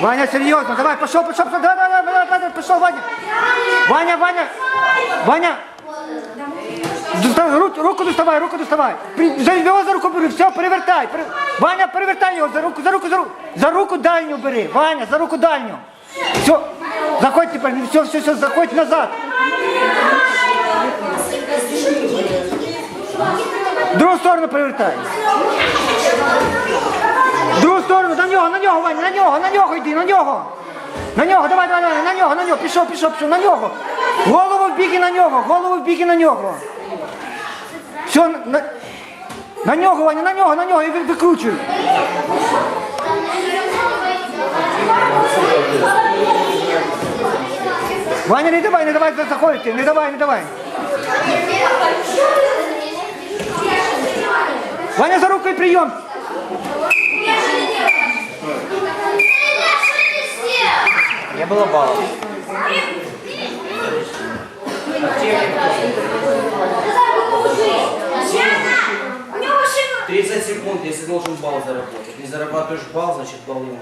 Ваня, серйозно, давай, пішов, пішов, пішов, давай, давай, давай, давай, пішов, Ваня. Ваня, Ваня, Ваня. Руку, руку доставай, руку доставай. При- За його за руку бери, все, перевертай. пере- Ваня, перевертай його за руку, за руку, за руку. За руку дальню бери. Ваня, за руку дальню. Все, заходь тепер, все, все, все, заходь назад. Другу сторону перевертай. Нього, Ваня, на нього, на нього йди, на нього. На нього, давай, давай, давай, на нього, на нього, пішов, пішов, пішов, на нього. Голову в бік і на нього, голову в бік і на нього. Все, на, на нього, Ваня, на нього, на нього, і ви- викручуй. Ваня, не давай, не давай заходити, не давай, не давай. Ваня, за рукою прийом. Не было баллов. 30 секунд, если должен балл заработать. Не зарабатываешь балл, значит балл ему.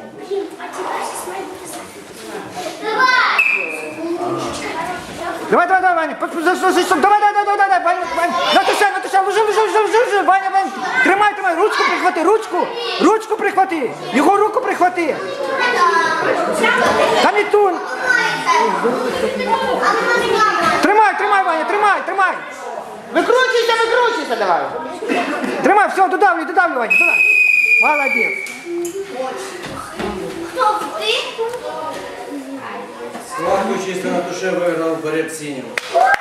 Давай, давай, давай, Ваня. Давай, давай, давай, давай, Ваня, прихвати, ручку. Ручку прихвати. Його руку прихвати. Та не. Тримай, тримай, Ваня, тримай, тримай. Викручуйся, викручуйся давай. Тримай, все, додавлюй, додавлюй, Ваня, додавлюй. Молодець. Кто ты? Славку чисто на душе выиграл борец синим. Ура!